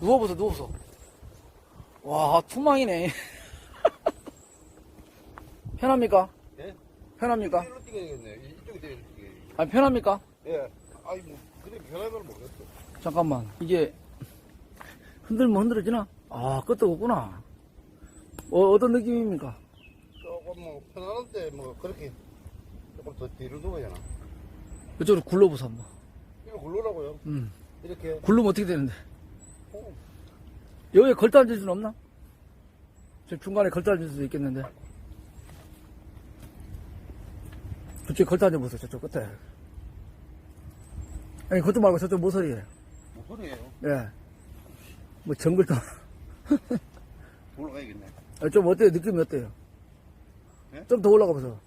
누워보소, 누워보소. 와, 투망이네. 편합니까? 예? 편합니까? 이쪽에 뛰어야 돼. 아니, 편합니까? 예. 아이, 뭐, 그래, 변화를 모르겠어. 잠깐만. 이게, 흔들면 흔들어지나? 아, 끝도 없구나. 어, 어떤 느낌입니까? 조금 뭐, 편안한데, 뭐, 그렇게, 조금 더 뒤로 누워야 되나. 이쪽으로 굴러보소, 한번. 이거 굴러라고요. 음. 이렇게. 굴르면 어떻게 되는데? 어, 여기에 걸터 앉을 수는 없나? 저 중간에 걸터 앉을 수도 있겠는데. 그쪽에 걸터 앉아보세요, 저쪽 끝에. 아니, 그쪽 말고 저쪽 모서리에. 뭐 소리예요? 예. 뭐, 정글터. 올라가야겠네. 아, 좀 어때요? 느낌이 어때요? 예? 좀더 올라가 보세요.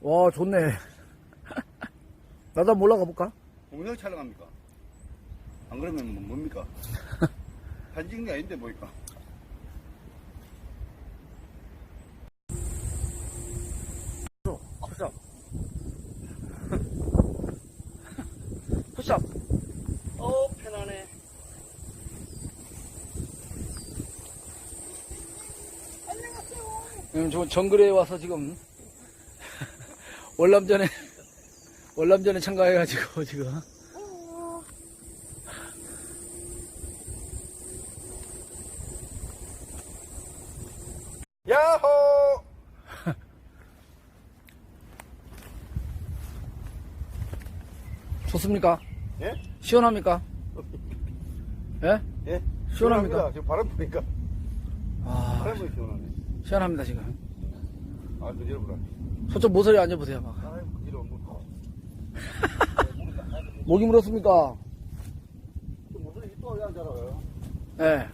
와, 좋네. 나도 한번 올라가 볼까? 공영 촬영합니까? 안 그러면 뭐, 뭡니까? 찍는 게 아닌데, 뭐니까. 푸샵. 푸샵. 어, 편하네. 지금 저 정글에 와서 지금 월남전에 월남전에 참가해가지고 지금 야호! 좋습니까? 예? 시원합니까? 예? 예? 시원합니까? 지금 바람 부니까. 아, 바람이 시원하네. 시원합니다 지금. 아, 그지러보라. 저쪽 모서리 앉아보세요 막. 아이, 그지러워. 뭐. 목이 물었습니까? 무슨 또 왜안 자라요? 예.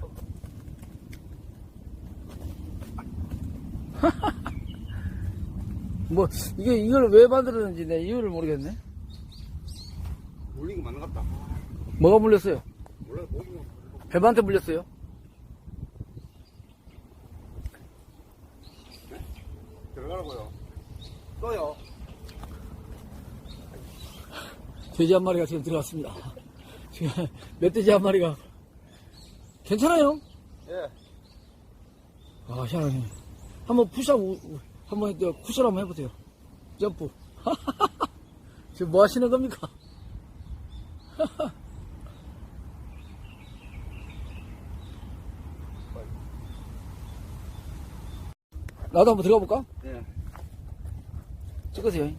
뭐 이게 이걸 왜 만들었는지 내 이유를 모르겠네. 물린 거 맞는 것 같다. 뭐가 물렸어요? 몰라, 뭐. 배반한테 물렸어요? 들어가라고요. 또요. 돼지 한 마리가 지금 들어왔습니다. 지금 멧돼지 한 마리가 괜찮아요? 예. 아 희한하네. 한번 우- 한번 해- 쿠션 한번 해보세요. 점프. 지금 뭐 하시는 겁니까? 나도 한번 들어가 볼까? 예. 찍으세요.